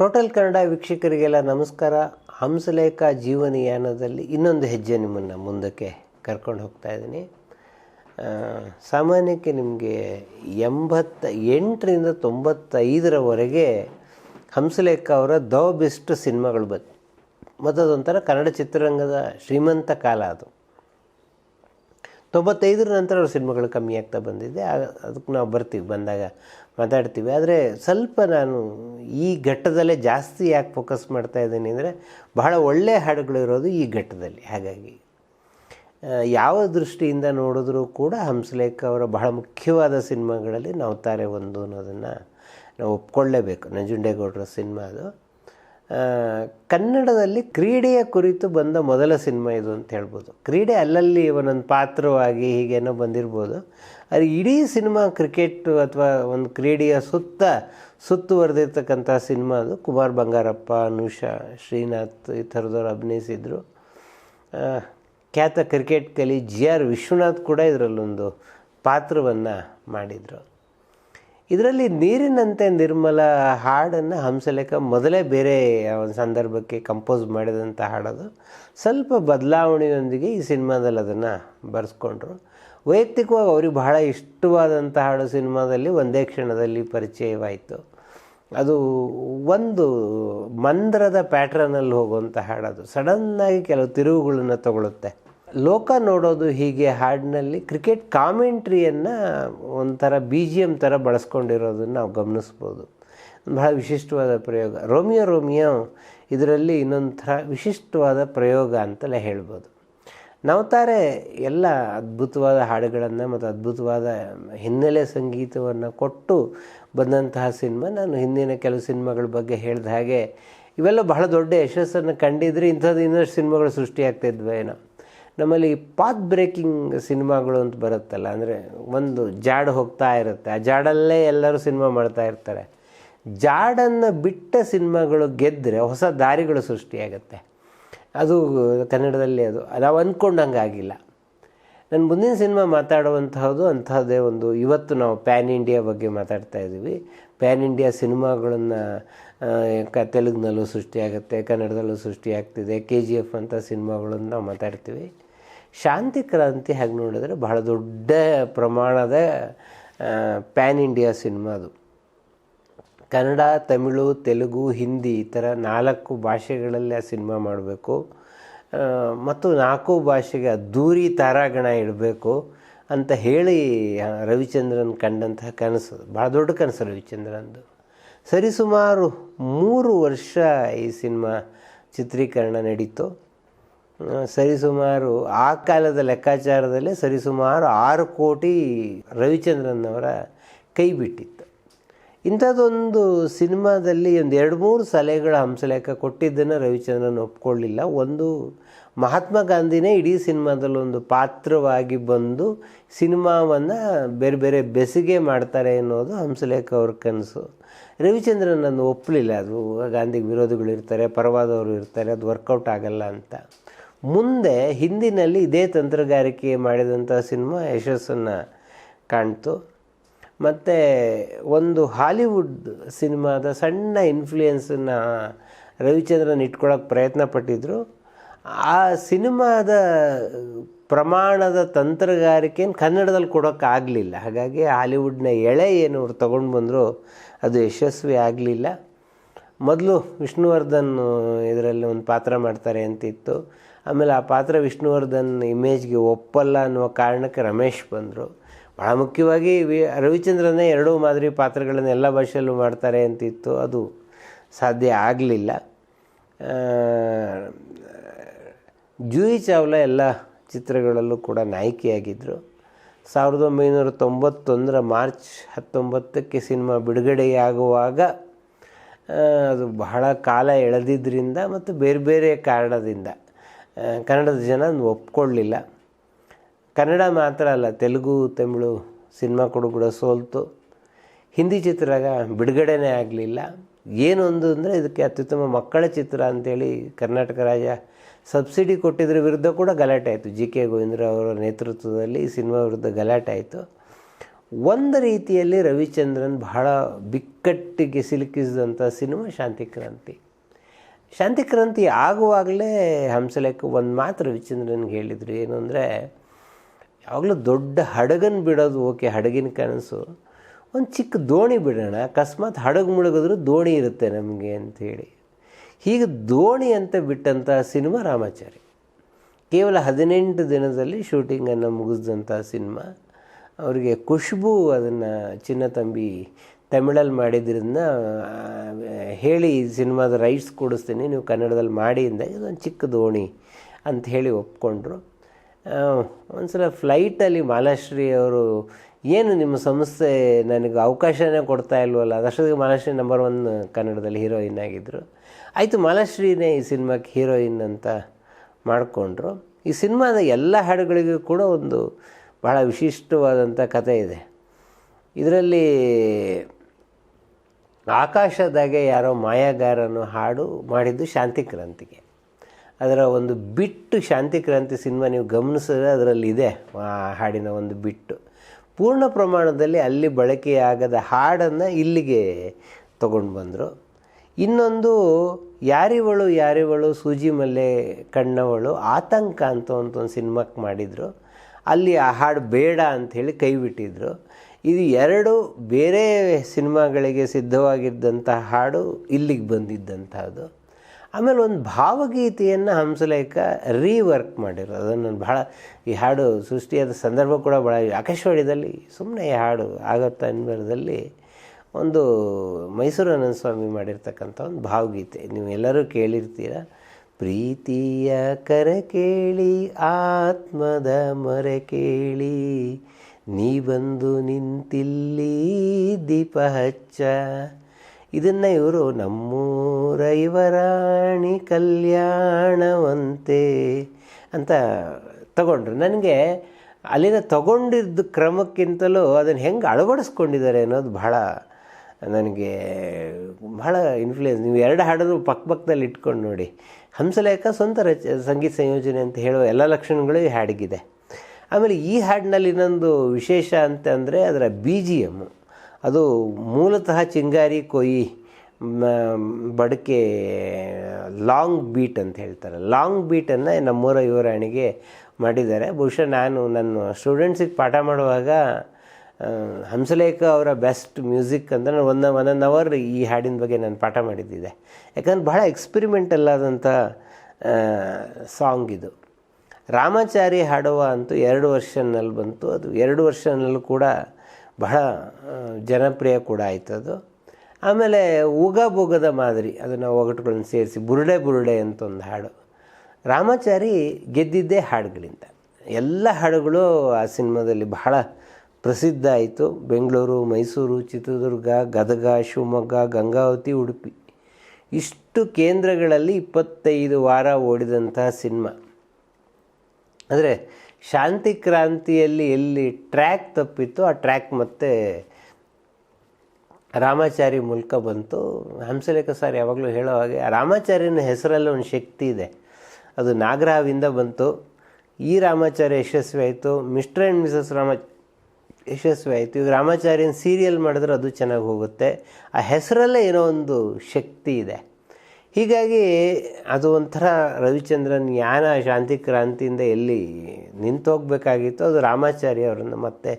Total Kannada ವೀಕ್ಷಕರಿಗೆಲ್ಲ ನಮಸ್ಕಾರ. ಹಂಸಲೇಖ ಜೀವನಯಾನದಲ್ಲಿ ಇನ್ನೊಂದು ಹೆಜ್ಜೆ ನಿಮ್ಮನ್ನು ಮುಂದಕ್ಕೆ ಕರ್ಕೊಂಡು ಹೋಗ್ತಾ ಇದ್ದೀನಿ. ಸಾಮಾನ್ಯಕ್ಕೆ ನಿಮಗೆ ಎಂಬತ್ತ ಎಂಟರಿಂದ ತೊಂಬತ್ತೈದರವರೆಗೆ ಹಂಸಲೇಖ ಅವರ ದ ಬೆಸ್ಟ್ ಸಿನಿಮಾಗಳು ಬಂತು ಮತ್ತು ಅದೊಂಥರ ಕನ್ನಡ ಚಿತ್ರರಂಗದ ಶ್ರೀಮಂತ ಕಾಲ ಅದು. ತೊಂಬತ್ತೈದರ ನಂತರ ಅವ್ರ ಸಿನಿಮಾಗಳು ಕಮ್ಮಿ ಆಗ್ತಾ ಬಂದಿದೆ. ಅದಕ್ಕೆ ನಾವು ಬರ್ತೀವಿ, ಬಂದಾಗ ಮಾತಾಡ್ತೀವಿ. ಆದರೆ ಸ್ವಲ್ಪ ನಾನು ಈ ಘಟ್ಟದಲ್ಲೇ ಜಾಸ್ತಿ ಯಾಕೆ ಫೋಕಸ್ ಮಾಡ್ತಾ ಇದ್ದೀನಿ ಅಂದರೆ ಬಹಳ ಒಳ್ಳೆಯ ಹಾಡುಗಳು ಇರೋದು ಈ ಘಟ್ಟದಲ್ಲಿ. ಹಾಗಾಗಿ ಯಾವ ದೃಷ್ಟಿಯಿಂದ ನೋಡಿದ್ರೂ ಕೂಡ ಹಂಸಲೇಖ ಅವರ ಬಹಳ ಮುಖ್ಯವಾದ ಸಿನಿಮಾಗಳಲ್ಲಿ ನಾವು ತಾರೆ ಒಂದು ಅನ್ನೋದನ್ನು ನಾವು ಒಪ್ಕೊಳ್ಳೇಬೇಕು. ನಂಜುಂಡೇಗೌಡರ ಸಿನಿಮಾ ಅದು. ಕನ್ನಡದಲ್ಲಿ ಕ್ರೀಡೆಯ ಕುರಿತು ಬಂದ ಮೊದಲ ಸಿನಿಮಾ ಇದು ಅಂತ ಹೇಳ್ಬೋದು. ಕ್ರೀಡೆ ಅಲ್ಲಲ್ಲಿ ಒಂದೊಂದು ಪಾತ್ರವಾಗಿ ಹೀಗೇನೋ ಬಂದಿರ್ಬೋದು. ಅದು ಇಡೀ ಸಿನಿಮಾ ಕ್ರಿಕೆಟ್ ಅಥವಾ ಒಂದು ಕ್ರೀಡೆಯ ಸುತ್ತ ಸುತ್ತುವರೆದಿರ್ತಕ್ಕಂಥ ಸಿನಿಮಾ ಅದು. ಕುಮಾರ್ ಬಂಗಾರಪ್ಪ, ಅನುಷಾ, ಶ್ರೀನಾಥ್ ಈ ಥರದವ್ರು ಅಭಿನಯಿಸಿದರು. ಖ್ಯಾತ ಕ್ರಿಕೆಟ್ ಕಲಿ ಜಿ ಆರ್ ವಿಶ್ವನಾಥ್ ಕೂಡ ಇದರಲ್ಲೊಂದು ಪಾತ್ರವನ್ನು ಮಾಡಿದರು. ಇದರಲ್ಲಿ ನೀರಿನಂತೆ ನಿರ್ಮಲ ಹಾಡನ್ನು ಹಂಸಲೇಖ ಮೊದಲೇ ಬೇರೆ ಒಂದು ಸಂದರ್ಭಕ್ಕೆ ಕಂಪೋಸ್ ಮಾಡಿದಂಥ ಹಾಡೋದು. ಸ್ವಲ್ಪ ಬದಲಾವಣೆಯೊಂದಿಗೆ ಈ ಸಿನಿಮಾದಲ್ಲಿ ಅದನ್ನು ಬರೆಸ್ಕೊಂಡ್ರು. ವೈಯಕ್ತಿಕವಾಗಿ ಅವ್ರಿಗೆ ಬಹಳ ಇಷ್ಟವಾದಂಥ ಹಾಡು ಸಿನಿಮಾದಲ್ಲಿ ಒಂದೇ ಕ್ಷಣದಲ್ಲಿ ಪರಿಚಯವಾಯಿತು. ಅದು ಒಂದು ಮಂದ್ರದ ಪ್ಯಾಟ್ರನಲ್ಲಿ ಹೋಗುವಂಥ ಹಾಡದು. ಸಡನ್ನಾಗಿ ಕೆಲವು ತಿರುವುಗಳನ್ನು ತಗೊಳುತ್ತೆ. ಲೋಕ ನೋಡೋದು ಹೀಗೆ ಹಾಡಿನಲ್ಲಿ ಕ್ರಿಕೆಟ್ ಕಾಮೆಂಟ್ರಿಯನ್ನು ಒಂಥರ ಬಿ ಜಿ ಎಂ ಥರ ಬಳಸ್ಕೊಂಡಿರೋದನ್ನು ನಾವು ಗಮನಿಸ್ಬೋದು. ಬಹಳ ವಿಶಿಷ್ಟವಾದ ಪ್ರಯೋಗ. ರೋಮಿಯೋ ರೋಮಿಯೋ ಇದರಲ್ಲಿ ಇನ್ನೊಂಥರ ಥರ ವಿಶಿಷ್ಟವಾದ ಪ್ರಯೋಗ ಅಂತಲೇ ಹೇಳ್ಬೋದು. ನವತಾರೆ ಎಲ್ಲ ಅದ್ಭುತವಾದ ಹಾಡುಗಳನ್ನು ಮತ್ತು ಅದ್ಭುತವಾದ ಹಿನ್ನೆಲೆ ಸಂಗೀತವನ್ನು ಕೊಟ್ಟು ಬಂದಂತಹ ಸಿನಿಮಾ. ನಾನು ಹಿಂದಿನ ಕೆಲವು ಸಿನಿಮಾಗಳ ಬಗ್ಗೆ ಹೇಳಿದ ಹಾಗೆ ಇವೆಲ್ಲ ಬಹಳ ದೊಡ್ಡ ಯಶಸ್ಸನ್ನು ಕಂಡಿದ್ರೆ ಇಂಥದ್ದು ಇನ್ನಷ್ಟು ಸಿನಿಮಾಗಳು ಸೃಷ್ಟಿಯಾಗ್ತಿದ್ವು ಏನೋ. ನಮ್ಮಲ್ಲಿ ಪಾತ್ ಬ್ರೇಕಿಂಗ್ ಸಿನಿಮಾಗಳು ಅಂತ ಬರುತ್ತಲ್ಲ, ಅಂದರೆ ಒಂದು ಜಾಡ್ ಹೋಗ್ತಾ ಇರುತ್ತೆ. ಆ ಜಾಡಲ್ಲೇ ಎಲ್ಲರೂ ಸಿನಿಮಾ ಮಾಡ್ತಾ ಇರ್ತಾರೆ. ಜಾಡನ್ನು ಬಿಟ್ಟ ಸಿನಿಮಾಗಳು ಗೆದ್ದರೆ ಹೊಸ ದಾರಿಗಳು ಸೃಷ್ಟಿಯಾಗುತ್ತೆ. ಅದು ಕನ್ನಡದಲ್ಲಿ ಅದು. ನಾವು ಅಂದ್ಕೊಂಡಂಗೆ ಆಗಿಲ್ಲ. ನನ್ನ ಮುಂದಿನ ಸಿನಿಮಾ ಮಾತಾಡುವಂತಹದ್ದು ಅಂತಹದ್ದೇ ಒಂದು ಇವತ್ತು ನಾವು ಪ್ಯಾನ್ ಇಂಡಿಯಾ ಬಗ್ಗೆ ಮಾತಾಡ್ತಾ ಇದ್ದೀವಿ. ಪ್ಯಾನ್ ಇಂಡಿಯಾ ಸಿನಿಮಾಗಳನ್ನು ಕ, ತೆಲುಗಿನಲ್ಲೂ ಸೃಷ್ಟಿಯಾಗುತ್ತೆ, ಕನ್ನಡದಲ್ಲೂ ಸೃಷ್ಟಿಯಾಗ್ತಿದೆ. ಕೆ ಜಿ ಎಫ್ ಅಂತ ಸಿನಿಮಾಗಳನ್ನು ನಾವು ಮಾತಾಡ್ತೀವಿ. ಶಾಂತಿ ಕ್ರಾಂತಿ ಹಾಗೆ ನೋಡಿದ್ರೆ ಬಹಳ ದೊಡ್ಡ ಪ್ರಮಾಣದ ಪ್ಯಾನ್ ಇಂಡಿಯಾ ಸಿನಿಮಾ ಅದು. ಕನ್ನಡ, ತಮಿಳು, ತೆಲುಗು, ಹಿಂದಿ ಈ ಥರ ನಾಲ್ಕು ಭಾಷೆಗಳಲ್ಲಿ ಆ ಸಿನಿಮಾ ಮಾಡಬೇಕು. ಮತ್ತು ನಾಲ್ಕು ಭಾಷೆಗೆ ಅದ್ದೂರಿ ತಾರಾಗಣ ಇಡಬೇಕು ಅಂತ ಹೇಳಿ ರವಿಚಂದ್ರನ್ ಕಂಡಂತಹ ಕನಸು. ಭಾಳ ದೊಡ್ಡ ಕನಸು ರವಿಚಂದ್ರನ್ದು. ಸರಿಸುಮಾರು ಮೂರು ವರ್ಷ ಈ ಸಿನಿಮಾ ಚಿತ್ರೀಕರಣ ನಡೀತು. ಸರಿಸುಮಾರು ಆ ಕಾಲದ ಲೆಕ್ಕಾಚಾರದಲ್ಲೇ ಸರಿಸುಮಾರು ಆರು ಕೋಟಿ ರವಿಚಂದ್ರನ್ ಅವರ ಕೈ ಬಿಟ್ಟಿತ್ತು. ಇಂಥದ್ದೊಂದು ಸಿನಿಮಾದಲ್ಲಿ ಒಂದು ಎರಡು ಮೂರು ಸಲಹೆಗಳ ಹಂಸಲೇಖ ಕೊಟ್ಟಿದ್ದನ್ನು ರವಿಚಂದ್ರನ್ ಒಪ್ಕೊಳ್ಳಿಲ್ಲ. ಒಂದು ಮಹಾತ್ಮ ಗಾಂಧಿನೇ ಇಡೀ ಸಿನಿಮಾದಲ್ಲಿ ಒಂದು ಪಾತ್ರವಾಗಿ ಬಂದು ಸಿನಿಮಾವನ್ನು ಬೇರೆ ಬೇರೆ ಬೆಸಿಗೆ ಮಾಡ್ತಾರೆ ಅನ್ನೋದು ಹಂಸಲೇಖ ಅವ್ರ ಕನಸು. ರವಿಚಂದ್ರನ್ ಅದನ್ನು ಒಪ್ಪಲಿಲ್ಲ ಅದು ಗಾಂಧಿಗೆ ವಿರೋಧಿಗಳು ಇರ್ತಾರೆ, ಪರವಾದವರು ಇರ್ತಾರೆ, ಅದು ವರ್ಕೌಟ್ ಆಗಲ್ಲ ಅಂತ. ಮುಂದೆ ಹಿಂದಿನಲ್ಲಿ ಇದೇ ತಂತ್ರಗಾರಿಕೆ ಮಾಡಿದಂಥ ಸಿನಿಮಾ ಯಶಸ್ಸನ್ನು ಕಾಣ್ತು. ಮತ್ತು ಒಂದು ಹಾಲಿವುಡ್ ಸಿನಿಮಾದ ಸಣ್ಣ ಇನ್ಫ್ಲೂಯೆನ್ಸನ್ನು ರವಿಚಂದ್ರನ್ ಇಟ್ಕೊಳ್ಳೋಕೆ ಪ್ರಯತ್ನ ಪಟ್ಟಿದ್ದರು ಆ ಸಿನಿಮಾದ ಪ್ರಮಾಣದ ತಂತ್ರಗಾರಿಕೆಯನ್ನು ಕನ್ನಡದಲ್ಲಿ ಕೊಡೋಕ್ಕಾಗಲಿಲ್ಲ ಹಾಗಾಗಿ ಹಾಲಿವುಡ್ನ ಎಳೆ ಏನು ಅವ್ರು ತೊಗೊಂಡು ಬಂದರು ಅದು ಯಶಸ್ವಿ ಆಗಲಿಲ್ಲ. ಮೊದಲು ವಿಷ್ಣುವರ್ಧನ್ ಇದರಲ್ಲಿ ಒಂದು ಪಾತ್ರ ಮಾಡ್ತಾರೆ ಅಂತಿತ್ತು. ಆಮೇಲೆ ಆ ಪಾತ್ರ ವಿಷ್ಣುವರ್ಧನ್ ಇಮೇಜ್ಗೆ ಒಪ್ಪಲ್ಲ ಅನ್ನುವ ಕಾರಣಕ್ಕೆ ರಮೇಶ್ ಬಂದರು. ಭಾಳ ಮುಖ್ಯವಾಗಿ ವಿ ರವಿಚಂದ್ರನೇ ಎರಡೂ ಮಾದರಿ ಪಾತ್ರಗಳನ್ನು ಎಲ್ಲ ಭಾಷೆಯಲ್ಲೂ ಮಾಡ್ತಾರೆ ಅಂತಿತ್ತು. ಅದು ಸಾಧ್ಯ ಆಗಲಿಲ್ಲ. ಜೂಯಿ ಚಾವ್ಲಾ ಎಲ್ಲ ಚಿತ್ರಗಳಲ್ಲೂ ಕೂಡ ನಾಯಕಿಯಾಗಿದ್ದರು ಸಾವಿರದ ಒಂಬೈನೂರ ತೊಂಬತ್ತೊಂದರ ಮಾರ್ಚ್ ಹತ್ತೊಂಬತ್ತಕ್ಕೆ ಸಿನಿಮಾ ಬಿಡುಗಡೆಯಾಗುವಾಗ ಅದು ಬಹಳ ಕಾಲ ಎಳೆದಿದ್ದರಿಂದ ಮತ್ತು ಬೇರೆ ಬೇರೆ ಕಾರಣದಿಂದ ಕನ್ನಡದ ಜನ ಒಪ್ಕೊಳ್ಳಿಲ್ಲ. ಕನ್ನಡ ಮಾತ್ರ ಅಲ್ಲ, ತೆಲುಗು, ತಮಿಳು ಸಿನಿಮಾ ಕೂಡ ಕೂಡ ಸೋಲ್ತು. ಹಿಂದಿ ಚಿತ್ರ ಬಿಡುಗಡೆನೇ ಆಗಲಿಲ್ಲ. ಏನೊಂದು ಅಂದರೆ ಇದಕ್ಕೆ ಅತ್ಯುತ್ತಮ ಮಕ್ಕಳ ಚಿತ್ರ ಅಂತೇಳಿ ಕರ್ನಾಟಕ ರಾಜ್ಯ ಸಬ್ಸಿಡಿ ಕೊಟ್ಟಿದ್ದರ ವಿರುದ್ಧ ಕೂಡ ಗಲಾಟೆ ಆಯಿತು. ಜಿ ಕೆ ಗೋವಿಂದ್ರ ಅವರ ನೇತೃತ್ವದಲ್ಲಿ ಸಿನಿಮಾ ವಿರುದ್ಧ ಗಲಾಟೆ ಆಯಿತು. ಒಂದು ರೀತಿಯಲ್ಲಿ ರವಿಚಂದ್ರನ್ ಬಹಳ ಬಿಕ್ಕಟ್ಟಿಗೆ ಸಿಲುಕಿಸಿದಂಥ ಸಿನಿಮಾ ಶಾಂತಿಕ್ರಾಂತಿ ಆಗುವಾಗಲೇ ಹಂಸಲೇಖ ಒಂದು ಮಾತ್ರ ವಿಚಂದ್ರನ್ಗೆ ಹೇಳಿದರು ಏನು ಅಂದರೆ, ಯಾವಾಗಲೂ ದೊಡ್ಡ ಹಡಗನ್ನು ಬಿಡೋದು ಓಕೆ, ಹಡಗಿನ ಕನಸು. ಒಂದು ಚಿಕ್ಕ ದೋಣಿ ಬಿಡೋಣ, ಅಕಸ್ಮಾತ್ ಹಡಗು ಮುಳುಗಿದ್ರು ದೋಣಿ ಇರುತ್ತೆ ನಮಗೆ ಅಂಥೇಳಿ ಹೀಗೆ ದೋಣಿ ಅಂತ ಬಿಟ್ಟಂಥ ಸಿನಿಮಾ ರಾಮಾಚಾರಿ. ಕೇವಲ ಹದಿನೆಂಟು ದಿನದಲ್ಲಿ ಶೂಟಿಂಗನ್ನು ಮುಗಿಸಿದಂಥ ಸಿನಿಮಾ. ಅವರಿಗೆ ಖುಷ್ಬು ಅದನ್ನು ಚಿನ್ನ ತಂಬಿ ತಮಿಳಲ್ಲಿ ಮಾಡಿದ್ರಿಂದ ಹೇಳಿ ಈ ಸಿನಿಮಾದ ರೈಟ್ಸ್ ಕೊಡಿಸ್ತೀನಿ, ನೀವು ಕನ್ನಡದಲ್ಲಿ ಮಾಡಿ ಅಂದಾಗ ಇದೊಂದು ಚಿಕ್ಕ ದೋಣಿ ಅಂತ ಹೇಳಿ ಒಪ್ಕೊಂಡ್ರು. ಒಂದು ಸಲ ಫ್ಲೈಟಲ್ಲಿ ಮಾಲಾಶ್ರೀ ಅವರು, ಏನು ನಿಮ್ಮ ಸಂಸ್ಥೆ ನನಗೆ ಅವಕಾಶನೇ ಕೊಡ್ತಾ ಇಲ್ವಲ್ಲ, ಅದಷ್ಟೊತ್ತಿಗೆ ಮಾಲಾಶ್ರೀ ನಂಬರ್ ಒನ್ ಕನ್ನಡದಲ್ಲಿ ಹೀರೋಯಿನ್ ಆಗಿದ್ದರು ಆಯಿತು, ಮಾಲಾಶ್ರೀನೇ ಈ ಸಿನಿಮಾಕ್ಕೆ ಹೀರೋಯಿನ್ ಅಂತ ಮಾಡಿಕೊಂಡ್ರು. ಈ ಸಿನಿಮಾದ ಎಲ್ಲ ಹಾಡುಗಳಿಗೂ ಕೂಡ ಒಂದು ಬಹಳ ವಿಶಿಷ್ಟವಾದಂಥ ಕಥೆ ಇದೆ. ಇದರಲ್ಲಿ ಆಕಾಶದಾಗೆ ಯಾರೋ ಮಾಯಾಗಾರನು ಹಾಡು ಮಾಡಿದ್ದು ಶಾಂತಿ ಕ್ರಾಂತಿಗೆ. ಅದರ ಒಂದು ಬಿಟ್ಟು ಶಾಂತಿ ಕ್ರಾಂತಿ ಸಿನಿಮಾ ನೀವು ಗಮನಿಸಿದ್ರೆ ಅದರಲ್ಲಿ ಇದೆ ಆ ಹಾಡಿನ ಒಂದು ಬಿಟ್ಟು. ಪೂರ್ಣ ಪ್ರಮಾಣದಲ್ಲಿ ಅಲ್ಲಿ ಬಳಕೆಯಾಗದ ಹಾಡನ್ನು ಇಲ್ಲಿಗೆ ತಗೊಂಡು ಬಂದರು. ಇನ್ನೊಂದು ಯಾರಿವಳು ಯಾರಿವಳು ಸೂಜಿ ಮಲ್ಲೆ ಕಣ್ಣವಳು ಆತಂಕ ಅಂತ ಒಂದು ಸಿನಿಮಾಕ್ಕೆ ಮಾಡಿದರು. ಅಲ್ಲಿ ಆ ಹಾಡು ಬೇಡ ಅಂಥೇಳಿ ಕೈ ಬಿಟ್ಟಿದ್ರು. ಇದು ಎರಡು ಬೇರೆ ಸಿನಿಮಾಗಳಿಗೆ ಸಿದ್ಧವಾಗಿದ್ದಂಥ ಹಾಡು ಇಲ್ಲಿಗೆ ಬಂದಿದ್ದಂಥದ್ದು. ಆಮೇಲೆ ಒಂದು ಭಾವಗೀತೆಯನ್ನು ಹಂಸಲೇಖ ರೀವರ್ಕ್ ಮಾಡಿರೋದು. ಅದನ್ನು ನಾನು ಭಾಳ ಈ ಹಾಡು ಸೃಷ್ಟಿಯಾದ ಸಂದರ್ಭ ಕೂಡ ಭಾಳ ಆಕಾಶವಾಣಿದಲ್ಲಿ ಸುಮ್ಮನೆ ಈ ಹಾಡು ಆಗತ್ತ ಅನ್ಬರದಲ್ಲಿ ಒಂದು ಮೈಸೂರು ಅನಂದ ಸ್ವಾಮಿ ಮಾಡಿರ್ತಕ್ಕಂಥ ಒಂದು ಭಾವಗೀತೆ. ನೀವು ಎಲ್ಲರೂ ಕೇಳಿರ್ತೀರ. ಪ್ರೀತಿಯ ಕರೆ ಕೇಳಿ, ಆತ್ಮದ ಮರೆ ಕೇಳಿ ನೀ ಬಂದು ನಿಂತಿಲ್ಲಿ ದೀಪ ಹಚ್ಚ. ಇದನ್ನು ಇವರು ನಮ್ಮೂರ ಇವರಾಣಿ ಕಲ್ಯಾಣವಂತೆ ಅಂತ ತಗೊಂಡ್ರು. ನನಗೆ ಅಲ್ಲಿನ ತಗೊಂಡಿದ್ದ ಕ್ರಮಕ್ಕಿಂತಲೂ ಅದನ್ನು ಹೆಂಗೆ ಅಳವಡಿಸ್ಕೊಂಡಿದ್ದಾರೆ ಅನ್ನೋದು ಬಹಳ ನನಗೆ ಬಹಳ ಇನ್ಫ್ಲೂಯೆನ್ಸ್ ನೀವು ಎರಡು ಹಾಡನ್ನು ಪಕ್ಕ ಪಕ್ಕದಲ್ಲಿ ಇಟ್ಕೊಂಡು ನೋಡಿ. ಹಂಸಲೇಖ ಸ್ವಂತ ರಚ, ಸಂಗೀತ ಸಂಯೋಜನೆ ಅಂತ ಹೇಳುವ ಎಲ್ಲ ಲಕ್ಷಣಗಳು ಈ ಹಾಡಿಗಿದೆ. ಆಮೇಲೆ ಈ ಹಾಡಿನಲ್ಲಿ ಇನ್ನೊಂದು ವಿಶೇಷ ಅಂತಂದರೆ ಅದರ ಬಿ ಜಿ ಎಮ್ಮು ಅದು ಮೂಲತಃ ಚಿಂಗಾರಿ, ಕೊಯಿ ಬಡಕೆ, ಲಾಂಗ್ ಬೀಟ್ ಅಂತ ಹೇಳ್ತಾರೆ. ಲಾಂಗ್ ಬೀಟನ್ನು ನಮ್ಮೂರ ಯುವರಾಣಿಗೆ ಮಾಡಿದ್ದಾರೆ. ಬಹುಶಃ ನಾನು ನನ್ನ ಸ್ಟೂಡೆಂಟ್ಸಿಗೆ ಪಾಠ ಮಾಡುವಾಗ ಹಂಸಲೇಖ ಅವರ ಬೆಸ್ಟ್ ಮ್ಯೂಸಿಕ್ ಅಂದರೆ ನಾನು ಒನ್ ಒನ್ ಅವರ್ ಈ ಹಾಡಿನ ಬಗ್ಗೆ ನಾನು ಪಾಠ ಮಾಡಿದ್ದಿದೆ. ಯಾಕಂದ್ರೆ ಬಹಳ ಎಕ್ಸ್ಪಿರಿಮೆಂಟಲ್ ಆದಂಥ ಸಾಂಗ್ ಇದು. ರಾಮಾಚಾರಿ ಹಾಡುವ ಅಂತೂ ಎರಡು ವರ್ಷನಲ್ಲಿ ಬಂತು. ಅದು ಎರಡು ವರ್ಷನಲ್ಲೂ ಕೂಡ ಬಹಳ ಜನಪ್ರಿಯ ಕೂಡ ಆಯಿತು ಅದು. ಆಮೇಲೆ ಉಗ ಬುಗದ ಮಾದರಿ ಅದನ್ನು ಒಗಟುಗಳನ್ನು ಸೇರಿಸಿ ಬುರುಡೆ ಬುರುಡೆ ಅಂತ ಒಂದು ಹಾಡು. ರಾಮಾಚಾರಿ ಗೆದ್ದಿದ್ದೇ ಹಾಡುಗಳಿಂದ. ಎಲ್ಲ ಹಾಡುಗಳು ಆ ಸಿನಿಮಾದಲ್ಲಿ ಬಹಳ ಪ್ರಸಿದ್ಧ ಆಯಿತು. ಬೆಂಗಳೂರು, ಮೈಸೂರು, ಚಿತ್ರದುರ್ಗ, ಗದಗ, ಶಿವಮೊಗ್ಗ, ಗಂಗಾವತಿ, ಉಡುಪಿ. ಇಷ್ಟು ಕೇಂದ್ರಗಳಲ್ಲಿ ಇಪ್ಪತ್ತೈದು ವಾರ ಓಡಿದಂತಹ ಸಿನಿಮಾ. ಅಂದರೆ ಶಾಂತಿ ಕ್ರಾಂತಿಯಲ್ಲಿ ಎಲ್ಲಿ ಟ್ರ್ಯಾಕ್ ತಪ್ಪಿತ್ತು ಆ ಟ್ರ್ಯಾಕ್ ಮತ್ತೆ ರಾಮಾಚಾರಿ ಮೂಲಕ ಬಂತು. ಹಂಸಲೇಖ ಸರ್ ಯಾವಾಗಲೂ ಹೇಳೋ ಹಾಗೆ ರಾಮಾಚಾರ್ಯನ ಹೆಸರಲ್ಲಿ ಒಂದು ಶಕ್ತಿ ಇದೆ. ಅದು ನಾಗರಹಾವಿಂದ ಬಂತು. ಈ ರಾಮಾಚಾರ್ಯ ಯಶಸ್ವಿ ಆಯಿತು. ಮಿಸ್ಟರ್ ಆ್ಯಂಡ್ ಮಿಸಸ್ ರಾಮ ಯಶಸ್ವಿ ಆಯಿತು. ಈಗ ರಾಮಾಚಾರ್ಯನ ಸೀರಿಯಲ್ ಮಾಡಿದ್ರೆ ಅದು ಚೆನ್ನಾಗಿ ಹೋಗುತ್ತೆ. ಆ ಹೆಸರಲ್ಲೇ ಏನೋ ಒಂದು ಶಕ್ತಿ ಇದೆ. ಹೀಗಾಗಿ ಅದು ಒಂಥರ ರವಿಚಂದ್ರನ್ ಯಾನ ಶಾಂತಿ ಕ್ರಾಂತಿಯಿಂದ ಎಲ್ಲಿ ನಿಂತೋಗ್ಬೇಕಾಗಿತ್ತು ಅದು ರಾಮಾಚಾರಿ ಅವರನ್ನು ಮತ್ತೆ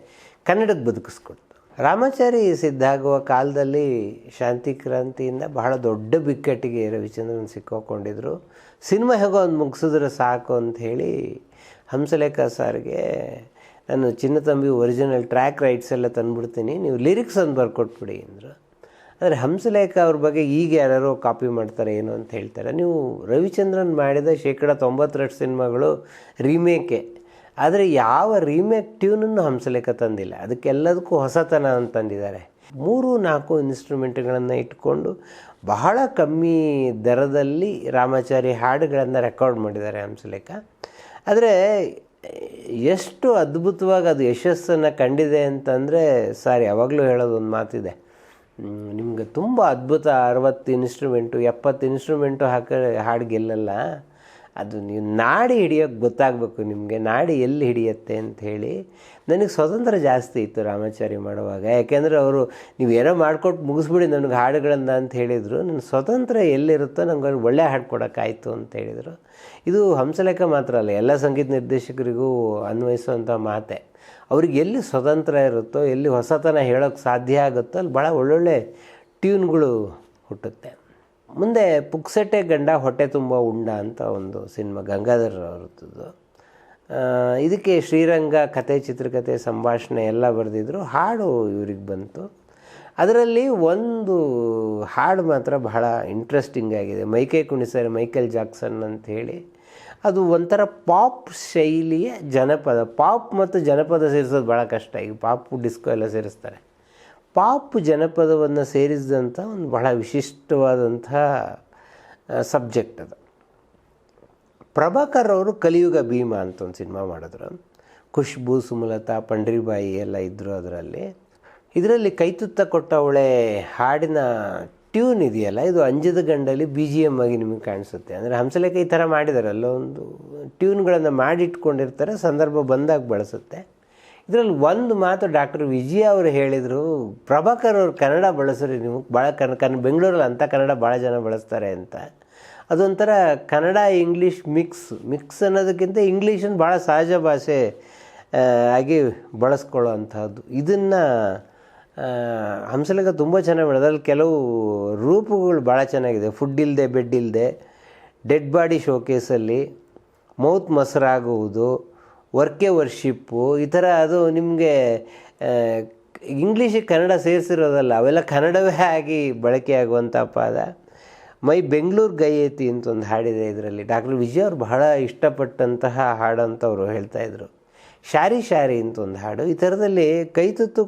ಕನ್ನಡಕ್ಕೆ ಬದುಕಿಸ್ಕೊಡ್ತು. ರಾಮಾಚಾರಿ ಸಿದ್ಧಾಗುವ ಕಾಲದಲ್ಲಿ ಶಾಂತಿ ಕ್ರಾಂತಿಯಿಂದ ಬಹಳ ದೊಡ್ಡ ಬಿಕ್ಕಟ್ಟಿಗೆ ರವಿಚಂದ್ರನ್ ಸಿಕ್ಕೋಕೊಂಡಿದ್ರು. ಸಿನಿಮಾ ಹೇಗೋ ಒಂದು ಮುಗಿಸಿದ್ರೆ ಸಾಕು ಅಂತ ಹೇಳಿ ಹಂಸಲೇಖ ಸಾರ್ಗೆ ನಾನು ಚಿನ್ನ ತಂಬಿ ಒರಿಜಿನಲ್ ಟ್ರ್ಯಾಕ್ ರೈಟ್ಸ್ ಎಲ್ಲ ತಂದುಬಿಡ್ತೀನಿ, ನೀವು ಲಿರಿಕ್ಸ್ ಒಂದು ಬರ್ಕೊಟ್ಬಿಡಿ ಅಂದರು. ಆದರೆ ಹಂಸಲೇಖ ಅವ್ರ ಬಗ್ಗೆ ಈಗ ಯಾರ್ಯಾರೋ ಕಾಪಿ ಮಾಡ್ತಾರೆ ಏನು ಅಂತ ಹೇಳ್ತಾರೆ. ನೀವು ರವಿಚಂದ್ರನ್ ಮಾಡಿದ ಶೇಕಡ ತೊಂಬತ್ತೆರಡು ಸಿನಿಮಾಗಳು ರೀಮೇಕೆ. ಆದರೆ ಯಾವ ರೀಮೇಕ್ ಟ್ಯೂನನ್ನು ಹಂಸಲೇಖ ತಂದಿಲ್ಲ. ಅದಕ್ಕೆಲ್ಲದಕ್ಕೂ ಹೊಸತನ ಅಂತಂದಿದ್ದಾರೆ ಮೂರು ನಾಲ್ಕು ಇನ್ಸ್ಟ್ರೂಮೆಂಟ್ಗಳನ್ನು ಇಟ್ಕೊಂಡು ಬಹಳ ಕಮ್ಮಿ ದರದಲ್ಲಿ ರಾಮಾಚಾರಿ ಹಾಡುಗಳನ್ನು ರೆಕಾರ್ಡ್ ಮಾಡಿದ್ದಾರೆ ಹಂಸಲೇಖ. ಆದರೆ ಎಷ್ಟು ಅದ್ಭುತವಾಗಿ ಅದು ಯಶಸ್ಸನ್ನು ಕಂಡಿದೆ ಅಂತಂದರೆ ಸಾರಿ ಯಾವಾಗಲೂ ಹೇಳೋದು ಒಂದು ಮಾತಿದೆ. ನಿಮ್ಗೆ ತುಂಬ ಅದ್ಭುತ ಅರವತ್ತು ಇನ್ಸ್ಟ್ರೂಮೆಂಟು ಎಪ್ಪತ್ತು ಇನ್ಸ್ಟ್ರೂಮೆಂಟು ಹಾಕಿ ಹಾಡು ಗೆಲ್ಲಲ್ಲ. ಅದು ನೀವು ನಾಡಿ ಹಿಡಿಯೋಕ್ಕೆ ಗೊತ್ತಾಗಬೇಕು ನಿಮಗೆ, ನಾಡಿ ಎಲ್ಲಿ ಹಿಡಿಯುತ್ತೆ ಅಂತ ಹೇಳಿ. ನನಗೆ ಸ್ವತಂತ್ರ ಜಾಸ್ತಿ ಇತ್ತು ರಾಮಾಚಾರಿ ಮಾಡುವಾಗ. ಯಾಕೆಂದರೆ ಅವರು, ನೀವು ಏನೋ ಮಾಡ್ಕೊಟ್ಟು ಮುಗಿಸ್ಬಿಡಿ ನನಗೆ ಹಾಡುಗಳನ್ನು ಅಂತ ಹೇಳಿದರು. ನನ್ನ ಸ್ವತಂತ್ರ ಎಲ್ಲಿರುತ್ತೋ ನಂಗೆ ಅವ್ರಿಗೆ ಒಳ್ಳೆ ಹಾಡು ಕೊಡೋಕ್ಕಾಯ್ತು ಅಂತ ಹೇಳಿದರು. ಇದು ಹಂಸಲೇಖ ಮಾತ್ರ ಅಲ್ಲ, ಎಲ್ಲ ಸಂಗೀತ ನಿರ್ದೇಶಕರಿಗೂ ಅನ್ವಯಿಸುವಂಥ ಮಾತೆ. ಅವ್ರಿಗೆ ಎಲ್ಲಿ ಸ್ವತಂತ್ರ ಇರುತ್ತೋ, ಎಲ್ಲಿ ಹೊಸತನ ಹೇಳೋಕ್ಕೆ ಸಾಧ್ಯ ಆಗುತ್ತೋ, ಅಲ್ಲಿ ಭಾಳ ಒಳ್ಳೊಳ್ಳೆ ಟ್ಯೂನ್ಗಳು ಹುಟ್ಟುತ್ತೆ. ಮುಂದೆ ಪುಕ್ಸಟ್ಟೆ ಗಂಡ, ಹೊಟ್ಟೆ ತುಂಬ ಉಂಡ ಅಂತ ಒಂದು ಸಿನಿಮಾ ಗಂಗಾಧರ್ ಅವ್ರದ್ದು ಇದಕ್ಕೆ ಶ್ರೀರಂಗ ಕತೆ ಚಿತ್ರಕಥೆ ಸಂಭಾಷಣೆ ಎಲ್ಲ ಬರೆದಿದ್ರು. ಹಾಡು ಇವ್ರಿಗೆ ಬಂತು. ಅದರಲ್ಲಿ ಒಂದು ಹಾಡು ಮಾತ್ರ ಬಹಳ ಇಂಟ್ರೆಸ್ಟಿಂಗ್ ಆಗಿದೆ. ಮೈಕೈ ಕುಣಿಸರ್, ಮೈಕೆಲ್ ಜಾಕ್ಸನ್ ಅಂತ ಹೇಳಿ ಅದು ಒಂಥರ ಪಾಪ್ ಶೈಲಿಯ ಜನಪದ. ಪಾಪ್ ಮತ್ತು ಜನಪದ ಸೇರಿಸೋದು ಭಾಳ ಕಷ್ಟ. ಈಗ ಪಾಪ್ ಡಿಸ್ಕೋ ಎಲ್ಲ ಸೇರಿಸ್ತಾರೆ. ಪಾಪ್ ಜನಪದವನ್ನು ಸೇರಿಸಿದಂಥ ಒಂದು ಬಹಳ ವಿಶಿಷ್ಟವಾದಂಥ ಸಬ್ಜೆಕ್ಟ್ ಅದು. ಪ್ರಭಾಕರ್ ಅವರು ಕಲಿಯುಗ ಭೀಮ ಅಂತ ಒಂದು ಸಿನಿಮಾ ಮಾಡಿದ್ರು. ಖುಷ್ಬು, ಸುಮಲತಾ, ಪಂಡ್ರಿಬಾಯಿ ಎಲ್ಲ ಇದ್ದರು ಅದರಲ್ಲಿ. ಇದರಲ್ಲಿ ಕೈತುತ್ತ ಕೊಟ್ಟವಳೆ ಹಾಡಿನ ಟ್ಯೂನ್ ಇದೆಯಲ್ಲ, ಇದು ಅಂಜದ ಗಂಡಲ್ಲಿ ಬಿ ಜಿ ಎಂ ಆಗಿ ನಿಮಗೆ ಕಾಣಿಸುತ್ತೆ. ಅಂದರೆ ಹಂಸಲೇಖ ಈ ಥರ ಮಾಡಿದಾರಲ್ಲ ಒಂದು ಟ್ಯೂನ್ಗಳನ್ನು ಮಾಡಿಟ್ಕೊಂಡಿರ್ತಾರೆ, ಸಂದರ್ಭ ಬಂದಾಗ ಬಳಸುತ್ತೆ. ಇದರಲ್ಲಿ ಒಂದು ಮಾತು ಡಾಕ್ಟರ್ ವಿಜಯ ಅವರು ಹೇಳಿದರು, ಪ್ರಭಾಕರ್ ಅವರು ಕನ್ನಡ ಬಳಸ್ರಿ ನೀವು ಭಾಳ ಕನ್ ಕನ್, ಬೆಂಗಳೂರಲ್ಲಿ ಅಂಥ ಕನ್ನಡ ಭಾಳ ಜನ ಬಳಸ್ತಾರೆ ಅಂತ. ಅದೊಂಥರ ಕನ್ನಡ ಇಂಗ್ಲೀಷ್ ಮಿಕ್ಸ್ ಮಿಕ್ಸ್ ಅನ್ನೋದಕ್ಕಿಂತ ಇಂಗ್ಲೀಷನ್ನು ಭಾಳ ಸಹಜ ಭಾಷೆ ಆಗಿ ಬಳಸ್ಕೊಳ್ಳೋ ಅಂಥದ್ದು. ಇದನ್ನು ಹಂಸಲೇಖ ತುಂಬ ಚೆನ್ನಾಗಿ ಮಾಡಿದೆ. ಅಲ್ಲಿ ಕೆಲವು ರೂಪಗಳು ಭಾಳ ಚೆನ್ನಾಗಿದೆ. ಫುಡ್ ಇಲ್ಲದೆ ಬೆಡ್ ಇಲ್ಲದೆ ಡೆಡ್ ಬಾಡಿ ಶೋಕೇಸಲ್ಲಿ ಮೌತ್ ಮೊಸರಾಗುವುದು ವರ್ಕೆ ವರ್ಷಿಪ್ಪು ಈ ಥರ ಅದು ನಿಮಗೆ ಇಂಗ್ಲೀಷಿಗೆ ಕನ್ನಡ ಸೇರಿಸಿರೋದಲ್ಲ, ಅವೆಲ್ಲ ಕನ್ನಡವೇ ಆಗಿ ಬಳಕೆಯಾಗುವಂಥ ಪಾದ. ಮೈ ಬೆಂಗಳೂರು ಗೈಯತಿ ಅಂತ ಒಂದು ಹಾಡಿದೆ ಇದರಲ್ಲಿ. ಡಾಕ್ಟರ್ ವಿಜಯ್ ಅವರು ಬಹಳ ಇಷ್ಟಪಟ್ಟಂತಹ ಹಾಡು ಅಂತ ಅವರು ಹೇಳ್ತಾಯಿದ್ರು ಶಾರಿ ಶಾರಿ ಅಂತ ಒಂದು ಹಾಡು. ಈ ಥರದಲ್ಲಿ ಕೈ ತುತ್ತು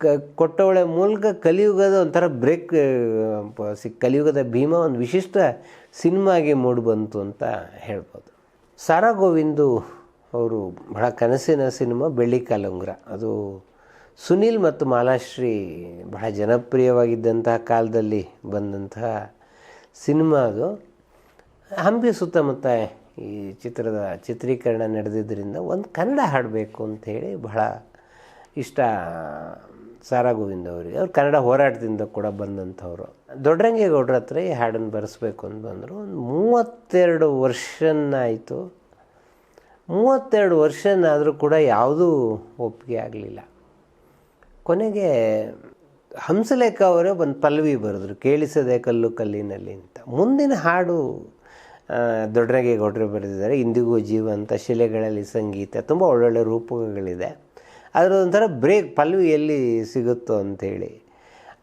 ಕೊ ಕೊಟ್ಟವಳ ಮೂಲಕ ಕಲಿಯುಗದ ಒಂಥರ ಬ್ರೇಕ್ ಕಲಿಯುಗದ ಭೀಮ ಒಂದು ವಿಶಿಷ್ಟ ಸಿನಿಮಾಗೆ ಮೂಡಿಬಂತು ಅಂತ ಹೇಳ್ಬೋದು. ಸಾರಾ ಗೋವಿಂದು ಅವರು ಬಹಳ ಕನಸಿನ ಸಿನಿಮಾ ಬೆಳ್ಳಿ ಕಾಲುಂಗ್ರ. ಅದು ಸುನೀಲ್ ಮತ್ತು ಮಾಲಾಶ್ರೀ ಬಹಳ ಜನಪ್ರಿಯವಾಗಿದ್ದಂತಹ ಕಾಲದಲ್ಲಿ ಬಂದಂತಹ ಸಿನಿಮಾ ಅದು. ಹಂಪಿ ಸುತ್ತಮುತ್ತ ಈ ಚಿತ್ರದ ಚಿತ್ರೀಕರಣ ನಡೆದಿದ್ದರಿಂದ ಒಂದು ಕನ್ನಡ ಹಾಡಬೇಕು ಅಂಥೇಳಿ ಬಹಳ ಇಷ್ಟ ಸಾರಾ ಗೋವಿಂದ ಅವರಿಗೆ ಅವ್ರು ಕನ್ನಡ ಹೋರಾಟದಿಂದ ಕೂಡ ಬಂದಂಥವ್ರು. ದೊಡ್ಡರಂಗೇಗೌಡ್ರ ಹತ್ರ ಈ ಹಾಡನ್ನು ಬರೆಸ್ಬೇಕು ಅಂತ ಬಂದರು. ಒಂದು ಮೂವತ್ತೆರಡು ವರ್ಷನಾಯಿತು. ಮೂವತ್ತೆರಡು ವರ್ಷನಾದರೂ ಕೂಡ ಯಾವುದೂ ಒಪ್ಪಿಗೆ ಆಗಲಿಲ್ಲ. ಕೊನೆಗೆ ಹಂಸಲೇಖ ಅವರೇ ಒಂದು ಪಲ್ವಿ ಬರೆದ್ರು, ಕೇಳಿಸದೆ ಕಲ್ಲು ಕಲ್ಲಿನಲ್ಲಿ ಅಂತ. ಮುಂದಿನ ಹಾಡು ದೊಡ್ಡರಂಗೇಗೌಡ್ರೆ ಬರೆದಿದ್ದಾರೆ, ಇಂದಿಗೂ ಜೀವಂತ ಶಿಲೆಗಳಲ್ಲಿ ಸಂಗೀತ. ತುಂಬ ಒಳ್ಳೊಳ್ಳೆ ರೂಪಗಳಿದೆ. ಅದರದೊಂಥರ ಬ್ರೇಕ್ ಪಲ್ವಿ ಎಲ್ಲಿ ಸಿಗುತ್ತೋ ಅಂಥೇಳಿ.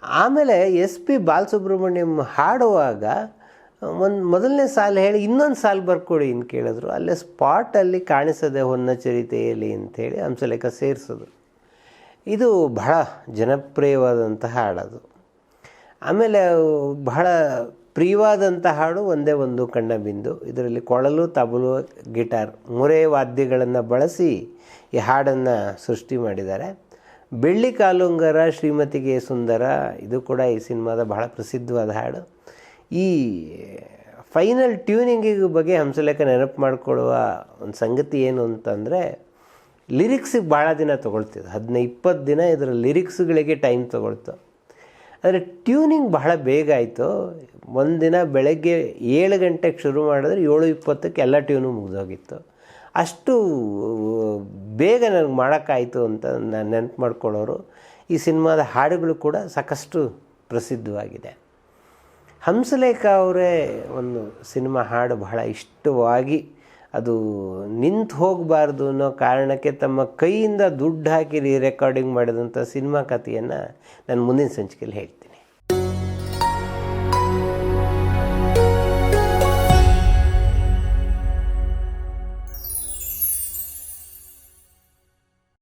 ಆಮೇಲೆ ಎಸ್ ಪಿ ಬಾಲಸುಬ್ರಹ್ಮಣ್ಯಂ ಹಾಡುವಾಗ, ಒಂದು ಮೊದಲನೇ ಸಾಲು ಹೇಳಿ, ಇನ್ನೊಂದು ಸಾಲು ಬರ್ಕೊಡಿ ಅಂತ ಕೇಳಿದ್ರು. ಅಲ್ಲೇ ಸ್ಪಾಟಲ್ಲಿ ಕಾಣಿಸದೆ ಹೊನ್ನ ಚರಿತೆಯಲ್ಲಿ ಅಂಥೇಳಿ ಹಂಸಲೇಖ ಸೇರಿಸಿದ್ರು ಇದು ಬಹಳ ಜನಪ್ರಿಯವಾದಂಥ ಹಾಡದು. ಆಮೇಲೆ ಬಹಳ ಪ್ರಿಯವಾದಂಥ ಹಾಡು ಒಂದೇ ಒಂದು ಕಣ್ಣ ಬಿಂದು ಇದರಲ್ಲಿ ಕೊಳಲು, ತಬಲು, ಗಿಟಾರ್ ಮೂರೇ ವಾದ್ಯಗಳನ್ನು ಬಳಸಿ ಈ ಹಾಡನ್ನು ಸೃಷ್ಟಿ ಮಾಡಿದ್ದಾರೆ. ಬೆಳ್ಳಿ ಕಾಲುಂಗರ ಶ್ರೀಮತಿಗೆ ಸುಂದರ, ಇದು ಕೂಡ ಈ ಸಿನಿಮಾದ ಬಹಳ ಪ್ರಸಿದ್ಧವಾದ ಹಾಡು. ಈ ಫೈನಲ್ ಟ್ಯೂನಿಂಗಿಗೆ ಬಗ್ಗೆ ಹಂಸಲೇಖ ನೆನಪು ಮಾಡಿಕೊಳ್ಳುವ ಒಂದು ಸಂಗತಿ ಏನು ಅಂತಂದರೆ ಲಿರಿಕ್ಸಿಗೆ ಭಾಳ ದಿನ ತೊಗೊಳ್ತಿದ್ದು ಹದಿನೈದು ಇಪ್ಪತ್ತು ದಿನ ಇದರ ಲಿರಿಕ್ಸ್ಗಳಿಗೆ ಟೈಮ್ ತೊಗೊಳ್ತು. ಆದರೆ ಟ್ಯೂನಿಂಗ್ ಬಹಳ ಬೇಗ ಆಯಿತು. ಒಂದಿನ ಬೆಳಗ್ಗೆ ಏಳು ಗಂಟೆಗೆ ಶುರು ಮಾಡಿದ್ರೆ ಏಳು ಇಪ್ಪತ್ತಕ್ಕೆ ಎಲ್ಲ ಟ್ಯೂನು ಮುಗಿದೋಗಿತ್ತು. ಅಷ್ಟು, ಬೇಗ ನನಗೆ ಮಾಡೋಕ್ಕಾಯಿತು ಅಂತ ನಾನು ನೆನಪು ಮಾಡ್ಕೊಳ್ಳೋರು, ಈ ಸಿನಿಮಾದ ಹಾಡುಗಳು ಕೂಡ ಸಾಕಷ್ಟು ಪ್ರಸಿದ್ಧವಾಗಿದೆ. ಹಂಸಲೇಖ ಅವರೇ ಒಂದು ಸಿನಿಮಾ ಹಾಡು ಬಹಳ ಇಷ್ಟವಾಗಿ ಅದು ನಿಂತು ಹೋಗಬಾರ್ದು ಅನ್ನೋ ಕಾರಣಕ್ಕೆ ತಮ್ಮ ಕೈಯಿಂದ ದುಡ್ಡು ಹಾಕಿ ರೆಕಾರ್ಡಿಂಗ್ ಮಾಡಿದಂಥ ಸಿನಿಮಾ ಕಥೆಯನ್ನು ನಾನು ಮುಂದಿನ ಸಂಚಿಕೆಯಲ್ಲಿ ಹೇಳ್ತೀನಿ.